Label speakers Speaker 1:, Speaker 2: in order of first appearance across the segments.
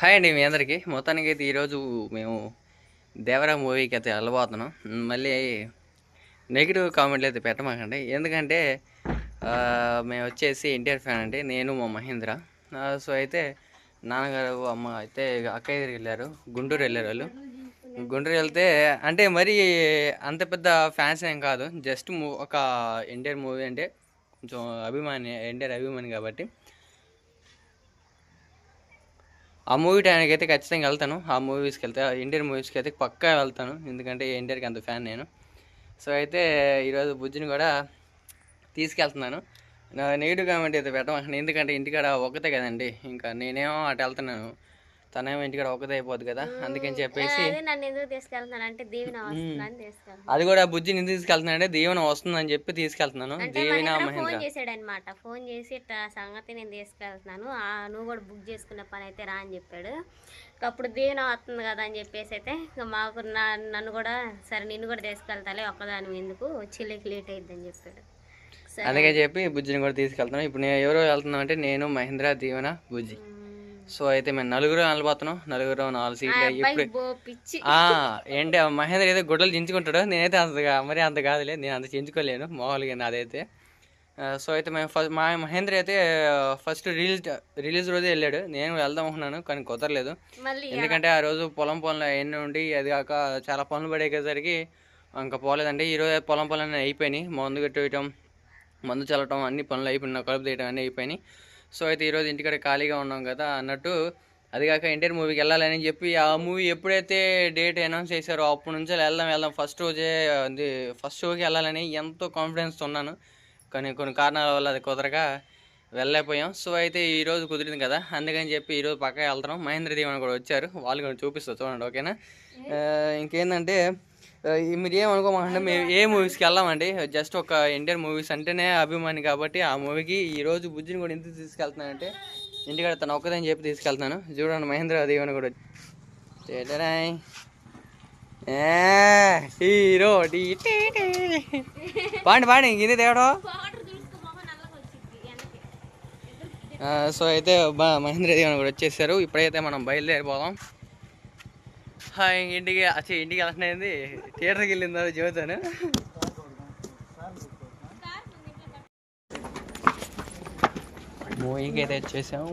Speaker 1: Hi అండి మీ అందరికీ. మొత్తానికి అయితే ఈరోజు మేము దేవరా మూవీకి అయితే వెళ్ళబోతున్నాం. మళ్ళీ నెగిటివ్ కామెంట్లు అయితే పెట్టమాకండి. ఎందుకంటే మేము వచ్చేసి ఎన్టీఆర్ ఫ్యాన్ అండి. నేను మా మహేంద్ర. సో అయితే నాన్నగారు అమ్మ అయితే అక్కయ్య దగ్గరికి వెళ్ళారు. గుంటూరు వెళ్ళారు వాళ్ళు. గుంటూరు వెళ్తే అంటే మరి అంత పెద్ద ఫ్యాన్స్ ఏం కాదు. జస్ట్ ఒక ఎన్టీఆర్ మూవీ అంటే కొంచెం అభిమాని ఎన్టీఆర్ అభిమాని కాబట్టి ఆ మూవీ టైంకి అయితే ఖచ్చితంగా వెళ్తాను. ఆ మూవీస్కి వెళ్తే ఇండియన్ మూవీస్కి అయితే పక్కా వెళ్తాను. ఎందుకంటే ఎన్టీఆర్కి అంత ఫ్యాన్ నేను. సో అయితే ఈరోజు బుజ్జిని కూడా తీసుకెళ్తున్నాను. నెగిటివ్ కామెంట్ అయితే పెట్టమాకండి ఎందుకంటే ఇంటికాడ ఒక్కతే కదండి. ఇంకా నేనేమో అటు వెళ్తున్నాను. తనేమో ఇంటికాడ ఒక్కతే అయిపోద్ది కదా? అందుకని చెప్పేసి
Speaker 2: అదే నన్ను ఎందుకు తీసుకెళ్తున్నాను అంటే దీవెన వస్తుందని
Speaker 1: అది కూడా బుజ్జిని ఎందుకు తీసుకెళ్తున్నానంటే దీవెన వస్తుందని చెప్పి తీసుకెళ్తున్నాను.
Speaker 2: అంటే
Speaker 1: దీవెన
Speaker 2: మహేంద్ర. ఫోన్ చేసి సంగతి నేను తీసుకెళ్తున్నాను. ఆ, నువ్వు కూడా బుక్ చేసుకున్న పని అయితే రా అని చెప్పాడు. అప్పుడు దీవెన వస్తుంది కదా అని చెప్పేసి అయితే మాకు నన్ను కూడా సరే నిన్ను కూడా తీసుకెళ్తాలే ఒక్కదాని ఎందుకు? చెల్లికి లేట్ అయిద్దని చెప్పాడు. సరే.
Speaker 1: అందుకని చెప్పి బుజ్జిని కూడా తీసుకెళ్తున్నాను. ఇప్పుడు నేను ఎవరో వెళ్తున్నాం అంటే నేను మహేంద్ర దీవెన బుజ్జి. సో అయితే మేము నలుగురు వెళ్ళిపోతున్నాం నలుగురు నాలుగు సీట్లు ఇప్పుడు ఏంటి మహేంద్ర ఏదో గుడ్డలు చించుకుంటాడు? నేనైతే అంతగా మరి అంత కాదులే నేను అంత చించుకోలేను మామూలుగా నాదైతే. సో అయితే మేము ఫస్ట్ మా మహేంద్ర అయితే ఫస్ట్ రిలీజ్ రిలీజ్ రోజే వెళ్ళాడు. నేను వెళ్దాం అనుకున్నాను కానీ కుదరలేదు. ఎందుకంటే ఆ రోజు పొలం పనులు అవన్నీ ఉండి అది కాక చాలా పనులు పడేసరికి ఇంకా పోలేదంటే ఈరోజు పొలం పనులు అయిపోయినాయి. మందు కట్టేయటం మందు చల్లటం అన్ని పనులు అయిపోయినాయి. కలుపు తీయటం అన్నీ అయిపోయినాయి. సో అయితే ఈరోజు ఇంటికాడ ఖాళీగా ఉన్నాం కదా అన్నట్టు. అది కాక ఎన్టీఆర్ మూవీకి వెళ్ళాలని చెప్పి ఆ మూవీ ఎప్పుడైతే డేట్ అనౌన్స్ చేశారో అప్పటి నుంచి వెళ్దాం వెళ్దాం. ఫస్ట్ రోజే అది ఫస్ట్ షోకి వెళ్ళాలని ఎంతో కాన్ఫిడెన్స్ ఉన్నాను. కానీ కొన్ని కారణాల వల్ల అది కుదరగా వెళ్ళలేకపోయాం. సో అయితే ఈ రోజు కుదిరింది కదా అందుకని చెప్పి ఈరోజు పక్కగా వెళ్తున్నాం. మహేంద్ర దీవెన కూడా వచ్చారు. వాళ్ళు కూడా చూపిస్తారు చూడండి ఓకేనా? ఈ మీరు ఏమనుకోమంటే మేము ఏ మూవీస్కి వెళ్ళామండి? జస్ట్ ఒక ఇండియన్ మూవీస్ అంటేనే అభిమాని కాబట్టి ఆ మూవీకి ఈ రోజు బుజ్జిని కూడా ఎందుకు తీసుకెళ్తున్నానంటే ఇంటికాడ తను ఒక్కదని చెప్పి తీసుకెళ్తున్నాను. చూడండి మహేంద్ర దీవెన కూడా. చేటరాయ్ హీరో. పాండి పాండి ఇది ఆ, సో అయితే బా మహేంద్ర దేవన్ కూడా వచ్చేసారు. ఇప్పుడైతే మనం బయలుదేరిపోదాం. ఇంటికి అచ్చి ఇంటికి వెళ్తున్నది థియేటర్కి వెళ్ళిందా చెబుతాను మూవీకి అయితే వచ్చేసాం.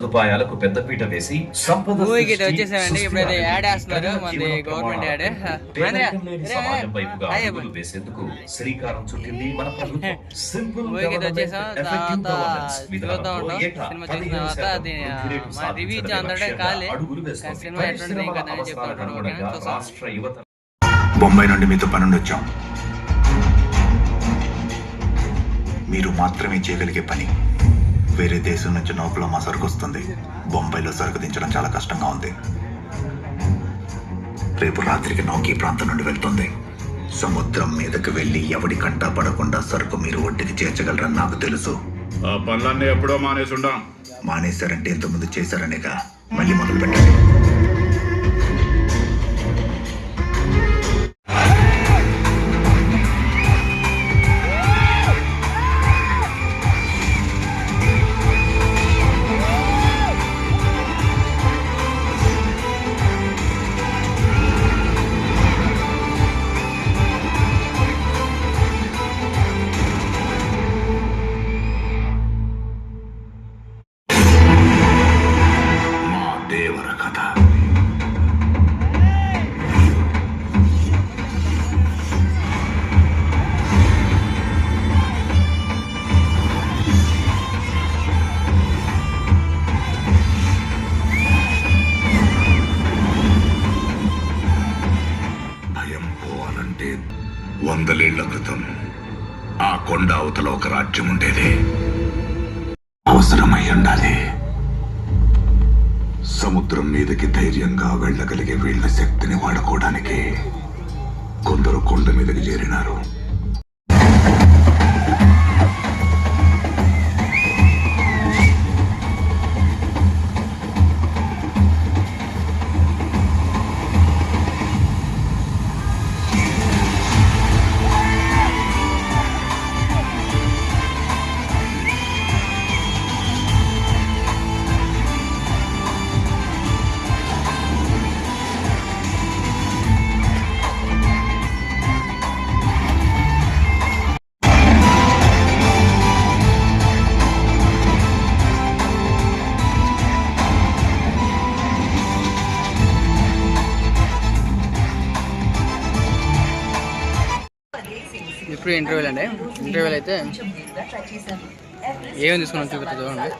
Speaker 3: సదుపాయాలకు పెద్దపీట వేసి సంపద
Speaker 1: ఇప్పుడైతే యాడ్ వేస్తున్నారు మనది గవర్నమెంట్ యాడ్.
Speaker 3: సమాజం వైపుగా అడుగులు వేసేందుకు శ్రీకారం చుట్టింది మన ప్రభుత్వం. సింపుల్
Speaker 1: మూవీకి అయితే
Speaker 3: గవర్నమెంట్
Speaker 1: వచ్చేసాం
Speaker 3: ఎఫెక్టివ్
Speaker 1: తర్వాత
Speaker 3: గవర్నెన్స్
Speaker 1: చూద్దాం
Speaker 3: విధానంతో
Speaker 1: ఉంటాం
Speaker 3: ఏటా
Speaker 1: సినిమా చూసిన
Speaker 3: 15
Speaker 1: తర్వాత
Speaker 3: శాతం
Speaker 1: అది ఆ,
Speaker 3: వృద్ధి రేటు
Speaker 1: మన రివ్యూ
Speaker 3: సాధించడమే
Speaker 1: అందడే
Speaker 3: లక్ష్యంగా
Speaker 1: కాలే.
Speaker 3: అడుగులు
Speaker 1: కానీ
Speaker 3: వేస్తోంది.
Speaker 1: సినిమా ఎట్లుంటుంది
Speaker 3: పరిశ్రమల
Speaker 1: ఇంకా అని చెప్తాను
Speaker 3: అవసరాలకు
Speaker 1: ఓకేనా
Speaker 3: అనుగుణంగా
Speaker 1: చూస్తాం
Speaker 3: రాష్ట్ర యువత
Speaker 4: బొంబాయి నుండి మీతో పనుండి వచ్చాం మీరు మాత్రమే చేయగలిగే పని. వేరే దేశం నుంచి నౌకలో మా సరుకు వస్తుంది. బొంబాయిలో సరుకు దించడం చాలా కష్టంగా ఉంది. రేపు రాత్రికి నౌక ఈ ప్రాంతం నుండి వెళ్తుంది. సముద్రం మీదకి వెళ్ళి ఎవడి కంటా పడకుండా సరుకు మీరు ఒడ్డుకి చేర్చగలరని నాకు తెలుసు.
Speaker 5: ఆ పనులన్నీ ఎప్పుడో మానేసుంటాం
Speaker 4: మానేశారంటే ఇంతకుముందు చేశారనేగా. మళ్ళీ మొదలు పెట్టండి ఆ కొండ అవతల ఒక రాజ్యం ఉండేది. అవసరమై ఉండాలి సముద్రం మీదకి ధైర్యంగా వెళ్ళగలిగే వీళ్ళ శక్తిని వాడుకోవడానికి కొందరు కొండ మీదకి చేరినారు.
Speaker 1: ఇప్పుడు ఇంటర్వ్యూలు అండి ఇంటర్వ్యూలు అయితే ఏమేమి తీసుకున్నాం చూపిస్తా చూడండి.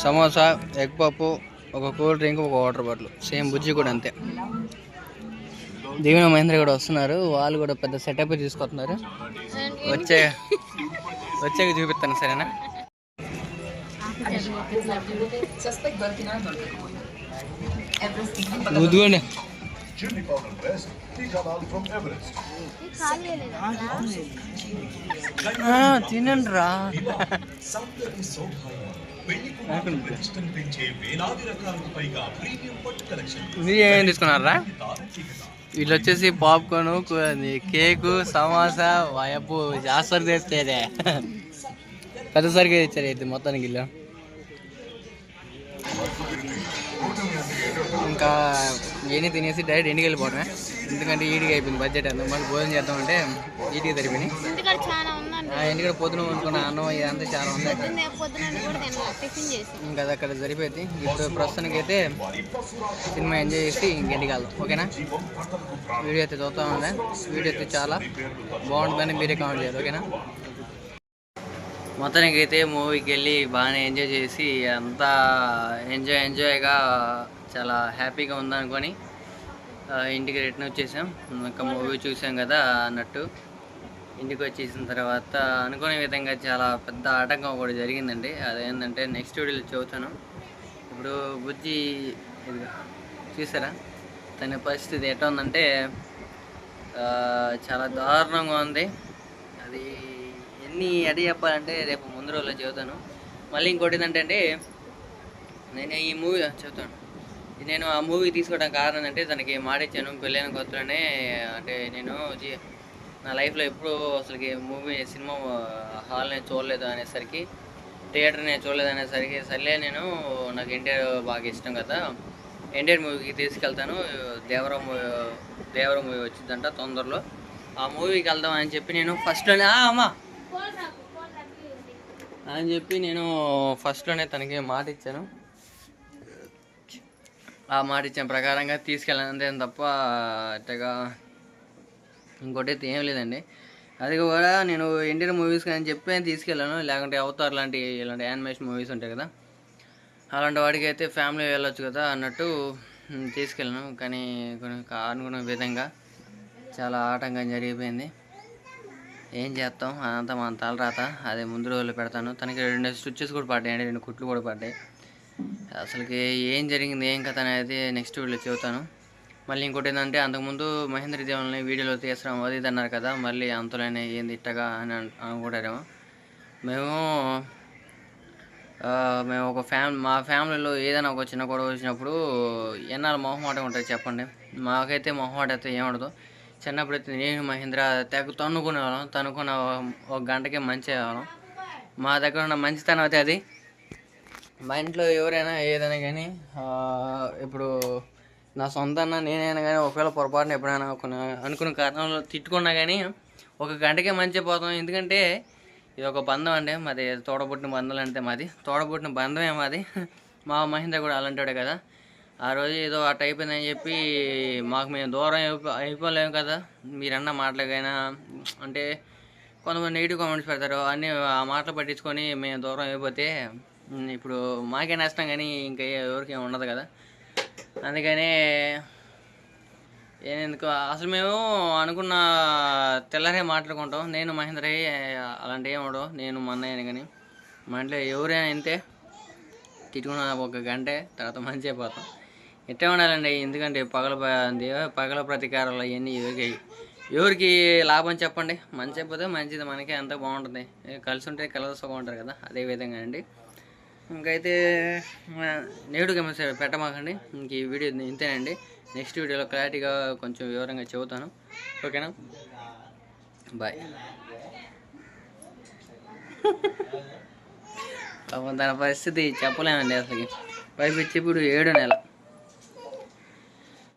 Speaker 1: సమోసా ఎగ్ పప్పు ఒక కూల్ డ్రింక్ ఒక వాటర్ బాటిల్. సేమ్ బుజ్జి కూడా అంతే. దీవెన మహేంద్ర కూడా వస్తున్నారు. వాళ్ళు కూడా పెద్ద సెటప్ తీసుకొస్తున్నారు. వచ్చే వచ్చాక చూపిస్తాను సరేనా? గుద్దుకోండి తినండి. రా మీరు ఏమేమి తీసుకున్నారా? వీళ్ళు వచ్చేసి పాప్కార్న్ కేకు సమోసా వయపు జాస్వర్ తెస్తేనే. పెద్ద సరిగ్గా ఇచ్చారు అయితే మొత్తానికి ఇల్లు ఇంకా ఇవన్నీ తినేసి డైరెక్ట్ ఇంటికి వెళ్ళిపోవడమే. ఎందుకంటే ఈడికి అయిపోయింది బడ్జెట్ అంతా. మళ్ళీ భోజనం ఈటికి సరిపోయినాయి.
Speaker 2: ఇంటికాడ చాలా ఉందండి.
Speaker 1: ఆ ఇంటికి పొద్దున అనుకున్న అన్నం ఇదంతా చాలా ఉంది ఇంకా అది అక్కడ సరిపోయింది. ఇప్పుడు ప్రస్తుతానికి అయితే సినిమా ఎంజాయ్ చేసి ఇంటికి వెళ్దాం. ఓకేనా? వీడియో అయితే చూస్తా ఉందా వీడియో అయితే చాలా బాగుంటుందని మీరే కామెంట్ చేయాలి. ఓకేనా? మొత్తానికి అయితే మూవీకి వెళ్ళి బాగానే ఎంజాయ్ చేసి అంతా ఎంజాయ్ ఎంజాయ్గా చాలా హ్యాపీగా ఉందనుకొని ఇంటికి రిటర్న్ వచ్చేసాం. ఇంకా మూవీ చూసాం కదా అన్నట్టు. ఇంటికి వచ్చేసిన తర్వాత అనుకునే విధంగా చాలా పెద్ద ఆటంకం కూడా జరిగిందండి. అదేంటంటే నెక్స్ట్ వీడియోలో చదువుతాను ఇప్పుడు బుజ్జి చూసారా? తన పరిస్థితి ఎట్లా ఉందంటే చాలా దారుణంగా ఉంది. అది ఎన్ని అడి చెప్పాలంటే రేపు ముందు రోజుల్లో చదువుతాను మళ్ళీ ఇంకోటి ఏంటంటే నేను ఈ మూవీ చదువుతాను నేను ఆ మూవీ తీసుకోవడానికి కారణం ఏంటంటే తనకి మాట ఇచ్చాను పెళ్ళైన కొత్తలోనే అంటే నేను నా లైఫ్లో ఎప్పుడూ అసలుకి మూవీ సినిమా హాల్ నేను చూడలేదు అనేసరికి థియేటర్ నేను చూడలేదు అనేసరికి సర్లే నేను నాకు ఎన్టీఆర్ బాగా ఇష్టం కదా ఎన్టీఆర్ మూవీకి తీసుకెళ్తాను దేవరం మూవీ దేవరం మూవీ వచ్చిందంట తొందరలో. ఆ మూవీకి వెళ్దాం అని చెప్పి నేను ఫస్ట్లోనే అమ్మా! అని చెప్పి నేను ఫస్ట్లోనే తనకి మాట ఇచ్చాను ఆ మాట ఇచ్చిన ప్రకారంగా తీసుకెళ్ళాను తప్ప అట్టగా ఇంకోటి ఏం లేదండి. అది కూడా నేను ఇండియన్ మూవీస్ కానీ చెప్పి తీసుకెళ్ళాను లేకుంటే అవతార్ లాంటి ఇలాంటి యానిమేషన్ మూవీస్ ఉంటాయి కదా. అలాంటి వాడికి అయితే ఫ్యామిలీ వెళ్ళొచ్చు కదా అన్నట్టు తీసుకెళ్ళాను. కానీ కొన్ని అనుకున్న విధంగా చాలా ఆటంకం జరిగిపోయింది. ఏం చేస్తాం? అదంతా మన తలరాత. అదే ముందు రోజులు పెడతాను. తనకి రెండు స్టిచ్చెస్ కూడా పడ్డాయండి రెండు కుట్లు కూడా పడ్డాయి. అసలుకి ఏం జరిగింది ఏం కథ అనేది నెక్స్ట్ వీడియోలో చెబుతాను. మళ్ళీ ఇంకోటి ఏంటంటే అంతకుముందు మహేంద్ర దేవుల్ని వీడియోలో తీసడం అది ఇది అన్నారు కదా మళ్ళీ అంతలోనే ఏంది ఇట్టగా అని అనుకుంటారేమో. మేము మేము ఒక ఫ్యామిలీ మా ఫ్యామిలీలో ఏదైనా ఒక చిన్న గొడవ వచ్చినప్పుడు ఎన్నాళ్ళు మొహమాటం ఉంటుంది చెప్పండి. మాకైతే మొహమాట అయితే ఏముండదు అయితే నేను మహేంద్ర తెగ తన్నుకునేవాళ్ళం. తనుకున్న ఒక గంటకే మంచి వాళ్ళం మా దగ్గర ఉన్న మంచితనం అయితే అది. మా ఇంట్లో ఎవరైనా ఏదైనా కానీ ఇప్పుడు నా సొంత అన్న నేనైనా కానీ ఒకవేళ పొరపాటున ఎప్పుడైనా కొన్ని అనుకున్న కారణంలో తిట్టుకున్నా కానీ ఒక గంటకే మంచి పోతాం. ఎందుకంటే ఇది ఒక బంధం అండి. మాది తోడబుట్టిన బంధాలు అంటే మాది. తోడబుట్టిన బంధమే మాది. మా మహేంద్ర కూడా అలాంటాడే కదా. ఆ రోజు ఏదో అట్ అయిపోయిందని చెప్పి మాకు మేము దూరం అయిపోలేము కదా. మీరన్న మాటలకైనా అంటే కొంతమంది నెగిటివ్ కామెంట్స్ పెడతారు. అన్నీ ఆ మాటలు పట్టించుకొని మేము దూరం అయిపోతే ఇప్పుడు మాకే నష్టం కానీ ఇంకా ఎవరికి ఉండదు కదా. అందుకనే ఎందుకు అసలు మేము అనుకున్న తెల్లరే మాట్లాడుకుంటాం. నేను మహేంద్ర అలాంటి ఏం ఉండవు. నేను మన్నయ్యని కానీ మా ఇంట్లో ఎవరైనా ఇంతే తిట్టుకున్న ఒక గంటే తర్వాత మంచి అయిపోతాం ఎట్టే ఉండాలండి ఎందుకంటే పగల ప- పగల ప్రతీకారాలు అవన్నీ ఎవరికి ఎవరికి లాభం చెప్పండి. మంచి అయిపోతే మంచిది మనకే అంత బాగుంటుంది. కలిసి ఉంటే కలర్స్గా ఉంటారు కదా అదే విధంగా అండి. ఇంకైతే నేడు కమెంట్స్ పెట్టమాకండి. ఇంక ఈ వీడియో ఇంతేనండి. నెక్స్ట్ వీడియోలో క్లారిటీగా కొంచెం వివరంగా చెబుతాను. ఓకేనా? బాయ్. పాపం తన పరిస్థితి చెప్పలేమండి అసలుకి. పైపు ఇప్పుడు ఏడు నెల.